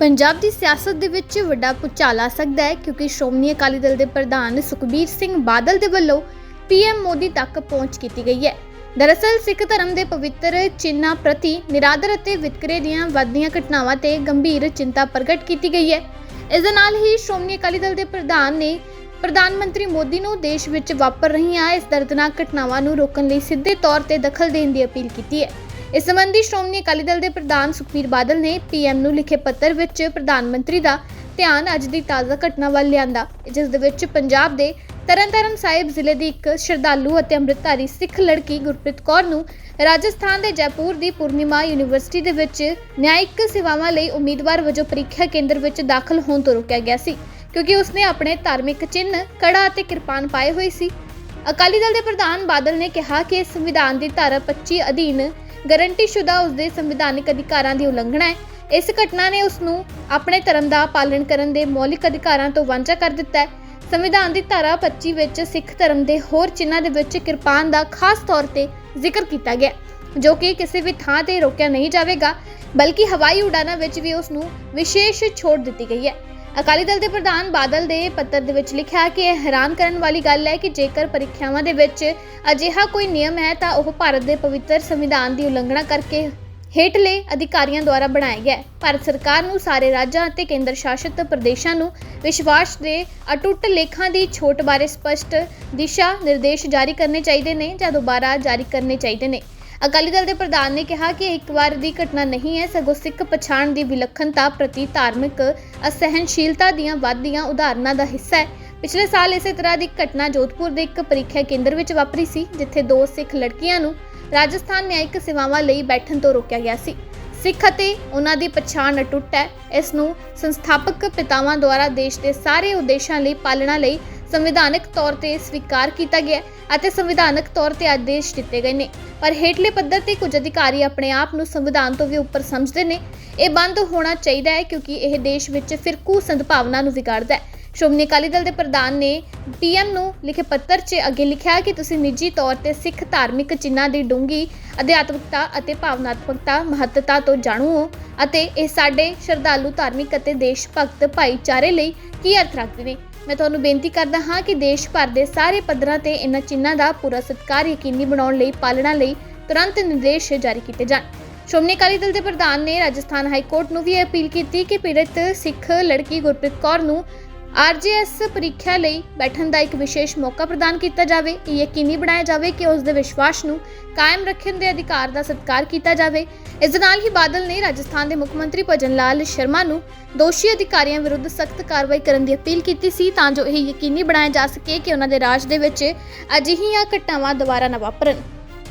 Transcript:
ਪੰਜਾਬ ਦੀ ਸਿਆਸਤ ਦੇ ਵਿੱਚ ਵੱਡਾ ਭੁਚਾਲ ਆ ਸਕਦਾ ਹੈ ਕਿਉਂਕਿ ਸ਼੍ਰੋਮਣੀ ਅਕਾਲੀ ਦਲ ਦੇ ਪ੍ਰਧਾਨ ਸੁਖਬੀਰ ਸਿੰਘ ਬਾਦਲ ਦੇ ਵੱਲੋਂ ਪੀਐਮ ਮੋਦੀ ਤੱਕ ਪਹੁੰਚ ਕੀਤੀ ਗਈ ਹੈ। ਦਰਅਸਲ, ਸਿੱਖ ਧਰਮ ਦੇ ਪਵਿੱਤਰ ਚਿੰਨ੍ਹਾਂ ਪ੍ਰਤੀ ਨਿਰਾਦਰ ਅਤੇ ਵਿਤਕਰੇ ਦੀਆਂ ਵੱਧਦੀਆਂ ਘਟਨਾਵਾਂ ਤੇ ਗੰਭੀਰ ਚਿੰਤਾ ਪ੍ਰਗਟ ਕੀਤੀ ਗਈ ਹੈ। ਇਸ ਦੇ ਨਾਲ ਹੀ ਸ਼੍ਰੋਮਣੀ ਅਕਾਲੀ ਦਲ ਦੇ ਪ੍ਰਧਾਨ ਨੇ ਪ੍ਰਧਾਨ ਮੰਤਰੀ ਮੋਦੀ ਨੂੰ ਦੇਸ਼ ਵਿੱਚ ਵਾਪਰ ਰਹੀਆਂ ਇਸ ਦਰਦਨਾਕ ਘਟਨਾਵਾਂ ਨੂੰ ਰੋਕਣ ਲਈ ਸਿੱਧੇ ਤੌਰ ਤੇ ਦਖਲ ਦੇਣ ਦੀ ਅਪੀਲ ਕੀਤੀ ਹੈ। ਇਸ ਸੰਬੰਧੀ ਸ਼੍ਰੋਮਣੀ ਅਕਾਲੀ ਦਲ ਦੇ ਪ੍ਰਧਾਨ ਸੁਖਬੀਰ ਬਾਦਲ ਨੇ ਪੀਐਮ ਨੂੰ ਲਿਖੇ ਪੱਤਰ ਵਿੱਚ ਪ੍ਰਧਾਨ ਮੰਤਰੀ ਦਾ ਧਿਆਨ ਅੱਜ ਦੀ ਤਾਜ਼ਾ ਘਟਨਾ ਵੱਲ ਲਿਆਂਦਾ। ਜਿਸ ਦੇ ਵਿੱਚ ਪੰਜਾਬ ਦੇ ਤਰਨਤਾਰਨ ਸਾਹਿਬ ਜ਼ਿਲ੍ਹੇ ਦੀ ਇੱਕ ਸ਼ਰਧਾਲੂ ਅਤੇ ਅੰਮ੍ਰਿਤਧਾਰੀ ਸਿੱਖ ਲੜਕੀ ਗੁਰਪ੍ਰੀਤ ਕੌਰ ਨੂੰ ਰਾਜਸਥਾਨ ਦੇ ਜੈਪੁਰ ਦੀ ਪੂਰਨਿਮਾ ਯੂਨੀਵਰਸਿਟੀ ਦੇ ਵਿੱਚ ਨਿਆਇਕ ਸੇਵਾਵਾਂ ਲਈ ਉਮੀਦਵਾਰ ਵਜੋਂ ਪ੍ਰੀਖਿਆ ਕੇਂਦਰ ਵਿੱਚ ਦਾਖਲ ਹੋਣ ਤੋਂ ਰੋਕਿਆ ਗਿਆ ਸੀ, ਕਿਉਂਕਿ ਉਸਨੇ ਆਪਣੇ ਧਾਰਮਿਕ ਚਿੰਨ੍ਹ, ਕੜਾ ਅਤੇ ਕਿਰਪਾਨ ਪਾਏ ਹੋਏ ਸੀ। ਅਕਾਲੀ ਦਲ ਦੇ ਪ੍ਰਧਾਨ ਬਾਦਲ ਨੇ ਕਿਹਾ ਕਿ ਸੰਵਿਧਾਨ ਦੀ ਧਾਰਾ 25 ਅਧੀਨ ਗਰੰਟੀਸ਼ੁਦਾ ਉਸਦੇ ਸੰਵਿਧਾਨਿਕ ਅਧਿਕਾਰਾਂ ਦੀ ਉਲੰਘਣਾ ਹੈ। ਇਸ ਘਟਨਾ ਨੇ ਉਸ ਨੂੰ ਆਪਣੇ ਧਰਮ ਦਾ ਪਾਲਣ ਕਰਨ ਦੇ ਮੌਲਿਕ ਅਧਿਕਾਰਾਂ ਤੋਂ ਵਾਂਝਾ ਕਰ ਦਿੱਤਾ ਹੈ। ਸੰਵਿਧਾਨ ਦੀ ਧਾਰਾ 25 ਵਿੱਚ ਸਿੱਖ ਧਰਮ ਦੇ ਹੋਰ ਚਿੰਨ੍ਹਾਂ ਦੇ ਵਿੱਚ ਕਿਰਪਾਨ ਦਾ ਖਾਸ ਤੌਰ ਤੇ ਜ਼ਿਕਰ ਕੀਤਾ ਗਿਆ ਜੋ ਕਿ ਕਿਸੇ ਵੀ ਥਾਂ ਤੇ ਰੋਕਿਆ ਨਹੀਂ ਜਾਵੇਗਾ, ਬਲਕਿ ਹਵਾਈ ਉਡਾਨਾਂ ਵਿੱਚ ਵੀ ਉਸ ਨੂੰ ਵਿਸ਼ੇਸ਼ ਛੋਟ ਦਿੱਤੀ ਗਈ ਹੈ। ਅਕਾਲੀ ਦਲ ਦੇ ਪ੍ਰਧਾਨ ਬਾਦਲ ਦੇ ਪੱਤਰ ਦੇ ਵਿੱਚ ਲਿਖਿਆ ਕਿ ਇਹ ਹੈਰਾਨ ਕਰਨ ਵਾਲੀ ਗੱਲ ਹੈ ਕਿ ਜੇਕਰ ਪ੍ਰੀਖਿਆਵਾਂ ਦੇ ਵਿੱਚ ਅਜਿਹਾ ਕੋਈ ਨਿਯਮ ਹੈ ਤਾਂ ਉਹ ਭਾਰਤ ਦੇ ਪਵਿੱਤਰ ਸੰਵਿਧਾਨ ਦੀ ਉਲੰਘਣਾ ਕਰਕੇ ਹੇਠਲੇ ਅਧਿਕਾਰੀਆਂ ਦੁਆਰਾ ਬਣਾਇਆ ਗਿਆ ਹੈ। ਭਾਰਤ ਸਰਕਾਰ ਨੂੰ ਸਾਰੇ ਰਾਜਾਂ ਅਤੇ ਕੇਂਦਰ ਸ਼ਾਸਿਤ ਪ੍ਰਦੇਸ਼ਾਂ ਨੂੰ ਵਿਸ਼ਵਾਸ ਦੇ ਅਟੁੱਟ ਲੇਖਾਂ ਦੀ ਛੋਟ ਬਾਰੇ ਸਪਸ਼ਟ ਦਿਸ਼ਾ ਨਿਰਦੇਸ਼ ਜਾਰੀ ਕਰਨੇ ਚਾਹੀਦੇ ਨੇ ਜਾਂ ਦੁਬਾਰਾ ਜਾਰੀ ਕਰਨੇ ਚਾਹੀਦੇ ਨੇ। ਅਕਾਲੀ ਦਲ ਦੇ ਪ੍ਰਧਾਨ ਨੇ ਕਿਹਾ ਕਿ ਇੱਕ ਵਾਰ ਦੀ ਘਟਨਾ ਨਹੀਂ ਹੈ, ਸਗੋਂ ਸਿੱਖ ਪਛਾਣ ਦੀ ਵਿਲੱਖਣਤਾ ਪ੍ਰਤੀ ਧਾਰਮਿਕ ਅਸਹਿਣਸ਼ੀਲਤਾ ਦੀਆਂ ਵੱਧਦੀਆਂ ਉਦਾਹਰਨਾਂ ਦਾ ਹਿੱਸਾ ਹੈ। ਪਿਛਲੇ ਸਾਲ ਇਸੇ ਤਰ੍ਹਾਂ ਦੀ ਘਟਨਾ ਜੋਧਪੁਰ ਦੇ ਇੱਕ ਪ੍ਰੀਖਿਆ ਕੇਂਦਰ ਵਿੱਚ ਵਾਪਰੀ ਸੀ, ਜਿੱਥੇ ਦੋ ਸਿੱਖ ਲੜਕੀਆਂ ਨੂੰ ਰਾਜਸਥਾਨ ਨਿਆਇਕ ਸੇਵਾਵਾਂ ਲਈ ਬੈਠਣ ਤੋਂ ਰੋਕਿਆ ਗਿਆ ਸੀ। ਸਿੱਖ ਅਤੇ ਉਹਨਾਂ ਦੀ ਪਛਾਣ ਅਟੁੱਟ ਹੈ। ਇਸ ਨੂੰ ਸੰਸਥਾਪਕ ਪਿਤਾਵਾਂ ਦੁਆਰਾ ਦੇਸ਼ ਦੇ ਸਾਰੇ ਉਦੇਸ਼ਾਂ ਲਈ ਪਾਲਣਾ ਲਈ ਸੰਵਿਧਾਨਕ ਤੌਰ ਤੇ ਸਵੀਕਾਰ ਕੀਤਾ ਗਿਆ ਅਤੇ ਸੰਵਿਧਾਨਕ ਤੌਰ ਤੇ ਆਦੇਸ਼ ਦਿੱਤੇ ਗਏ ਨੇ। ਪਰ ਹੇਠਲੇ ਪੱਧਰ ਤੇ ਕੁਝ ਅਧਿਕਾਰੀ ਆਪਣੇ ਆਪ ਨੂੰ ਸੰਵਿਧਾਨ ਤੋਂ ਵੀ ਉੱਪਰ ਸਮਝਦੇ ਨੇ। ਇਹ ਬੰਦ ਹੋਣਾ ਚਾਹੀਦਾ ਹੈ ਕਿਉਂਕਿ ਇਹ ਦੇਸ਼ ਵਿੱਚ ਫਿਰਕੂ ਸਦਭਾਵਨਾ ਨੂੰ ਵਿਗਾੜਦਾ ਹੈ। ਸ਼੍ਰੋਮਣੀ ਅਕਾਲੀ ਦਲ ਦੇ ਪ੍ਰਧਾਨ ਨੇ ਪੀਐਮ ਨੂੰ ਲਿਖੇ ਪੱਤਰ 'ਚ ਅੱਗੇ ਲਿਖਿਆ ਕਿ ਤੁਸੀਂ ਨਿੱਜੀ ਤੌਰ ਤੇ ਸਿੱਖ ਧਾਰਮਿਕ ਚਿੰਨ੍ਹਾਂ ਦੀ ਡੂੰਗੀ ਅਧਿਆਤਮਿਕਤਾ ਅਤੇ ਭਾਵਨਾਤਮਕਤਾ ਮਹੱਤਤਾ ਤੋਂ ਜਾਣੂ ਹੋ ਅਤੇ ਇਹ ਸਾਡੇ ਸ਼ਰਧਾਲੂ ਧਾਰਮਿਕ ਅਤੇ ਦੇਸ਼ ਭਗਤ ਭਾਈਚਾਰੇ ਲਈ ਕੀ ਅਰਥ ਰੱਖਦੇ ਨੇ। ਮੈਂ ਤੁਹਾਨੂੰ ਬੇਨਤੀ ਕਰਦਾ ਹਾਂ ਕਿ ਦੇਸ਼ ਭਰ ਦੇ ਸਾਰੇ ਪੱਧਰਾਂ ਤੇ ਇਹਨਾਂ ਚਿੰਨ੍ਹਾਂ ਦਾ ਪੂਰਾ ਸਤਿਕਾਰ ਯਕੀਨੀ ਬਣਾਉਣ ਲਈ, ਪਾਲਣਾ ਲਈ ਤੁਰੰਤ ਨਿਰਦੇਸ਼ ਜਾਰੀ ਕੀਤੇ ਜਾਣ। ਸ਼੍ਰੋਮਣੀ ਅਕਾਲੀ ਦਲ ਦੇ ਪ੍ਰਧਾਨ ਨੇ ਰਾਜਸਥਾਨ ਹਾਈ ਕੋਰਟ ਨੂੰ ਵੀ ਅਪੀਲ ਕੀਤੀ ਕਿ ਪੀੜਤ ਸਿੱਖ ਲੜਕੀ ਗੁਰਪ੍ਰੀਤ ਕੌਰ ਨੂੰ ਆਰਜੀਐਸ ਪ੍ਰੀਖਿਆ ਲਈ ਬੈਠਣ ਦਾ ਇੱਕ ਵਿਸ਼ੇਸ਼ ਮੌਕਾ ਪ੍ਰਦਾਨ ਕੀਤਾ ਜਾਵੇ। ਇਹ ਯਕੀਨੀ ਬਣਾਇਆ ਜਾਵੇ ਕਿ ਉਸ ਦੇ ਵਿਸ਼ਵਾਸ ਨੂੰ ਕਾਇਮ ਰੱਖਣ ਦੇ ਅਧਿਕਾਰ ਦਾ ਸਤਿਕਾਰ ਕੀਤਾ ਜਾਵੇ। ਇਸ ਦੇ ਨਾਲ ਹੀ ਬਾਦਲ ਨੇ ਰਾਜਸਥਾਨ ਦੇ ਮੁੱਖ ਮੰਤਰੀ ਭਜਨ ਲਾਲ ਸ਼ਰਮਾ ਨੂੰ ਦੋਸ਼ੀ ਅਧਿਕਾਰੀਆਂ ਵਿਰੁੱਧ ਸਖਤ ਕਾਰਵਾਈ ਕਰਨ ਦੀ ਅਪੀਲ ਕੀਤੀ ਸੀ ਤਾਂ ਜੋ ਇਹ ਯਕੀਨੀ ਬਣਾਇਆ ਜਾ ਸਕੇ ਕਿ ਉਹਨਾਂ ਦੇ ਰਾਜ ਦੇ ਵਿੱਚ ਅਜਿਹੀਆਂ ਘਟਨਾਵਾਂ ਦੁਬਾਰਾ ਨਾ ਵਾਪਰਨ।